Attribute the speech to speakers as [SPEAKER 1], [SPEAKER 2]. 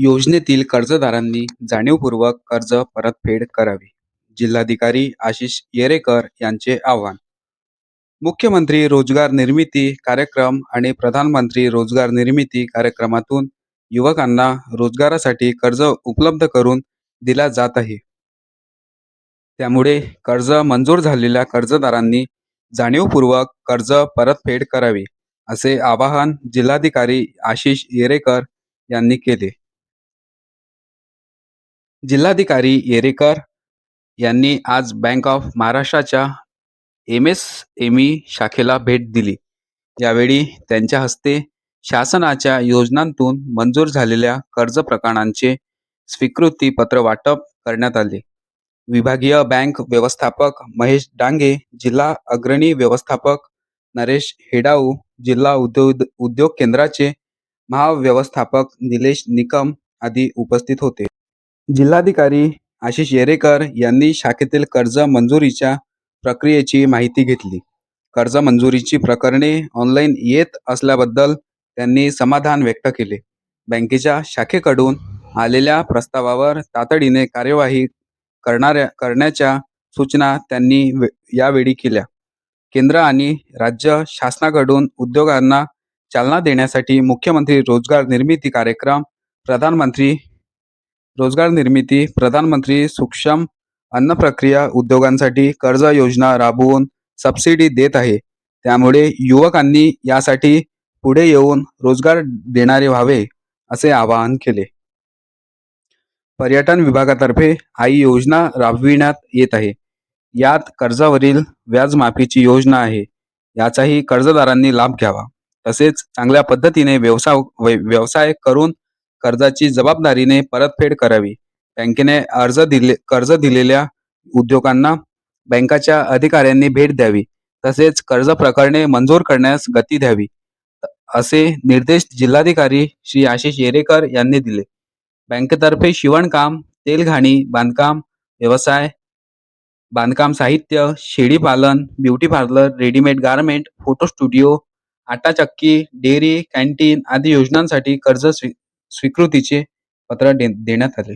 [SPEAKER 1] योजनेतील कर्जदारांनी जाणीवपूर्वक कर्ज परतफेड करावी. जिल्हाधिकारी आशिष येरेकर यांचे आव्हान. मुख्यमंत्री रोजगार निर्मिती कार्यक्रम आणि प्रधानमंत्री रोजगार निर्मिती कार्यक्रमातून युवकांना रोजगारासाठी कर्ज उपलब्ध करून दिला जात आहे. त्यामुळे कर्ज मंजूर झालेल्या कर्जदारांनी जाणीवपूर्वक कर्ज परतफेड करावी असे आवाहन जिल्हाधिकारी आशिष येरेकर यांनी केले. जिल्हाधिकारी येरेकर यांनी आज बँक ऑफ महाराष्ट्राच्या एम एस एम ई शाखेला भेट दिली. यावेळी त्यांच्या हस्ते शासनाच्या योजनांतून मंजूर झालेल्या कर्ज प्रकरणांचे स्वीकृती पत्र वाटप करण्यात आले. विभागीय बँक व्यवस्थापक महेश डांगे जिल्हा अग्रणी व्यवस्थापक नरेश हेडाऊ जिल्हा उद्योग उद्योग केंद्राचे महाव्यवस्थापक निलेश निकम आदी उपस्थित होते. जिल्हाधिकारी आशिष येरेकर यांनी शाखेतील कर्ज मंजुरीच्या प्रक्रियेची माहिती घेतली. कर्ज मंजुरीची प्रकरणे ऑनलाईन येत असल्याबद्दल त्यांनी समाधान व्यक्त केले. बँकेच्या शाखेकडून आलेल्या प्रस्तावावर तातडीने कार्यवाही करणाऱ्या करण्याच्या सूचना त्यांनी यावेळी केल्या. केंद्र आणि राज्य शासनाकडून उद्योगांना चालना देण्यासाठी मुख्यमंत्री रोजगार निर्मिती कार्यक्रम प्रधानमंत्री रोजगार निर्मिती प्रधानमंत्री सूक्ष्म अन्न प्रक्रिया उद्योगांसाठी कर्ज योजना राबवून सबसिडी देत आहे. त्यामुळे युवकांनी यासाठी पुढे येऊन रोजगार देणारे व्हावे असे आवाहन केले. पर्यटन विभागातर्फे आई योजना राबविण्यात येत आहे. यात कर्जावरील व्याजमाफीची योजना आहे. याचाही कर्जदारांनी लाभ घ्यावा. तसेच चांगल्या पद्धतीने व्यवसाय व्यवसाय करून कर्जाची जबाबदारीने परतफेड करावी. बँकेने अर्ज दिले कर्ज दिलेल्या उद्योगांना बँकाच्या अधिकाऱ्यांनी भेट द्यावी. तसेच कर्ज प्रकरणे मंजूर करण्यास गती द्यावी. असे निर्देश जिल्हाधिकारी श्री आशिष येरेकर यांनी दिले. बँकेतर्फे शिवणकाम तेलघाणी बांधकाम व्यवसाय बांधकाम साहित्य शेळीपालन beauty parlour readymade garment photo studio आटा चक्की डेअरी कॅन्टीन आदी योजनांसाठी कर्ज स्वी स्वीकृतीचे पत्र दे देण्यात आले.